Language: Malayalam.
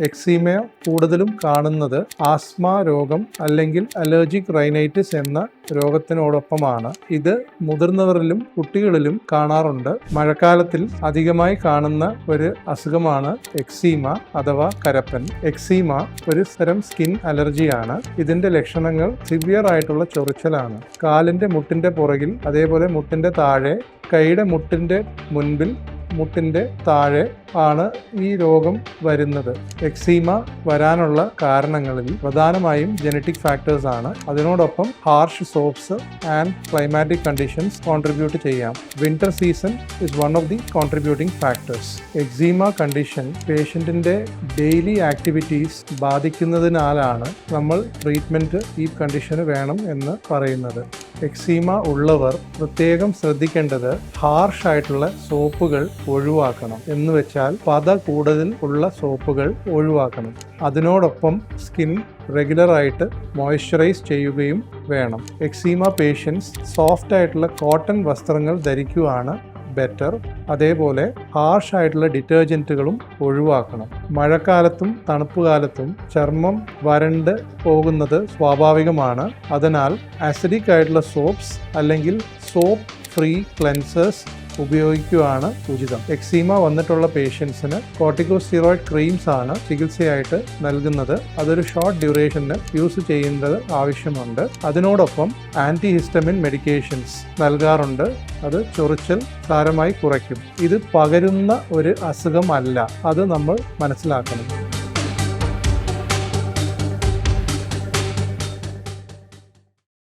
എക്സീമ കൂടുതലും കാണുന്നത് ആസ്മ രോഗം അല്ലെങ്കിൽ അലർജിക് റൈനൈറ്റിസ് എന്ന രോഗത്തിനോടൊപ്പമാണ്. ഇത് മുതിർന്നവരിലും കുട്ടികളിലും കാണാറുണ്ട്. മഴക്കാലത്തിൽ അധികമായി കാണുന്ന ഒരു അസുഖമാണ് എക്സീമ അഥവാ കരപ്പൻ. എക്സീമ ഒരു തരം സ്കിൻ അലർജിയാണ്. ഇതിന്റെ ലക്ഷണങ്ങൾ സിവിയർ ആയിട്ടുള്ള ചൊറിച്ചലാണ്. കാലിന്റെ മുട്ടിന്റെ പുറകിൽ അതേപോലെ മുട്ടിന്റെ താഴെ കൈയുടെ മുട്ടിന്റെ മുൻപിൽ മുട്ടിന്റെ താഴെ ആണ് ഈ രോഗം വരുന്നത്. എക്സീമ വരാനുള്ള കാരണങ്ങളിൽ പ്രധാനമായും ജനറ്റിക് ഫാക്ടേഴ്സ് ആണ്. അതിനോടൊപ്പം harsh soaps and climatic conditions contribute ചെയ്യാം. Winter season is one of the contributing factors eczema condition പേഷ്യന്റിന്റെ daily activities ബാധിക്കുന്നതിനാലാണ് നമ്മൾ ട്രീറ്റ്മെന്റ് ഈ കണ്ടീഷന് വേണം എന്ന് പറയുന്നത്. എക്സീമ ഉള്ളവർ പ്രത്യേകം ശ്രദ്ധിക്കേണ്ടത് ഹാർഷ് ആയിട്ടുള്ള സോപ്പുകൾ ഒഴിവാക്കണം എന്ന് വെച്ചാൽ പത കൂടുതൽ ഉള്ള സോപ്പുകൾ ഒഴിവാക്കണം. അതിനോടൊപ്പം സ്കിൻ റെഗുലറായിട്ട് മോയ്സ്ചറൈസ് ചെയ്യുകയും വേണം. എക്സീമ പേഷ്യൻസ് സോഫ്റ്റ് ആയിട്ടുള്ള കോട്ടൺ വസ്ത്രങ്ങൾ ധരിക്കുകയാണ് ബെറ്റർ അതേപോലെ ഹാർഷ് ആയിട്ടുള്ള ഡിറ്റർജന്റുകളും ഒഴിവാക്കണം. മഴക്കാലത്തും തണുപ്പ് കാലത്തും ചർമ്മം വരണ്ട് പോകുന്നത് സ്വാഭാവികമാണ്. അതിനാൽ അസിഡിക് ആയിട്ടുള്ള സോപ്സ് അല്ലെങ്കിൽ സോപ്പ് ഫ്രീ ക്ലെൻസേഴ്സ് ഉപയോഗിക്കുകയാണ് ഉചിതം. എക്സീമ വന്നിട്ടുള്ള പേഷ്യൻസിന് കോർട്ടിക്കോസ്റ്റിറോയിഡ് ക്രീംസ് ആണ് ചികിത്സയായിട്ട് നൽകുന്നത്. അതൊരു ഷോർട്ട് ഡ്യൂറേഷന് യൂസ് ചെയ്യേണ്ടത് ആവശ്യമുണ്ട്. അതിനോടൊപ്പം ആന്റി ഹിസ്റ്റമിൻ മെഡിക്കേഷൻസ് നൽകാറുണ്ട്. അത് ചൊറിച്ചൽ സാരമായി കുറയ്ക്കും. ഇത് പകരുന്ന ഒരു അസുഖമല്ല. അത് നമ്മൾ മനസ്സിലാക്കണം.